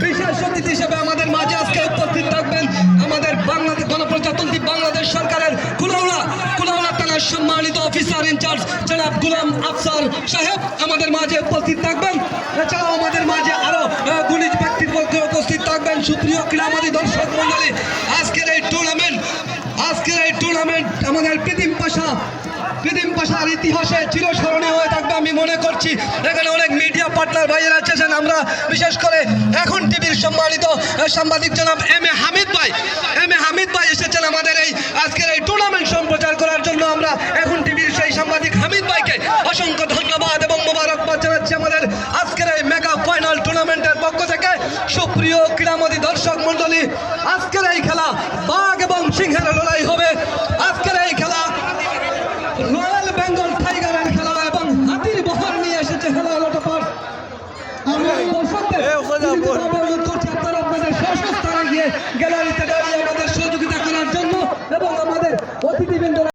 বিশেষ অতিথি হিসেবে আমাদের মাঝে আজকে উপস্থিত থাকবেন আমাদের বাংলাদেশ গণপ্রজাতন্ত্রী বাংলাদেশ সরকারের কুলাউড়া কুলাউড়া থানার সম্মানিত অফিসার ইনচার্জ জনাব গুলাম আফসার সাহেব আমাদের মাঝে উপস্থিত থাকবেন। এছাড়াও আমাদের মাঝে আরও আহ, গুণী ব্যক্তিবর্গ উপস্থিত থাকবেন। সুপ্রিয় ক্রীড়ামণি দর্শক মন্ডলী আমাদের প্রীতিম পাশা প্রীতিম পাশার ইতিহাসে চিরস্মরণীয় হয়ে থাকবে আমি মনে করছি। এখানে অনেক মিডিয়া পার্টনার ভাইয়েরা আছেন, আমরা বিশেষ করে এখন টিভির সম্মানিত সাংবাদিক জনাব এম এ হামিদ ভাই। এম এ হামিদ ভাই এসেছেন আমাদের এই আজকের এই টুর্নামেন্ট সম্প্রচার করার জন্য। আমরা এখন টিভির সেই সাংবাদিক হামিদ ভাইকে অসংখ্য ধন্যবাদ এবং মোবারকবাদ জানাচ্ছি আমাদের আজকের এই মেগা ফাইনাল টুর্নামেন্টের পক্ষ থেকে। সুপ্রিয় ক্রীড়ামোদী দর্শক মণ্ডলী, আজকের এই খেলা বেঙ্গল টাইগার অ্যান্ড খেলা এবং হাতির বহর নিয়ে এসেছে হেলা লটপাট। আমরা দর্শকদের আপনাদের শেষ স্থানে গিয়ে গ্যালারিতে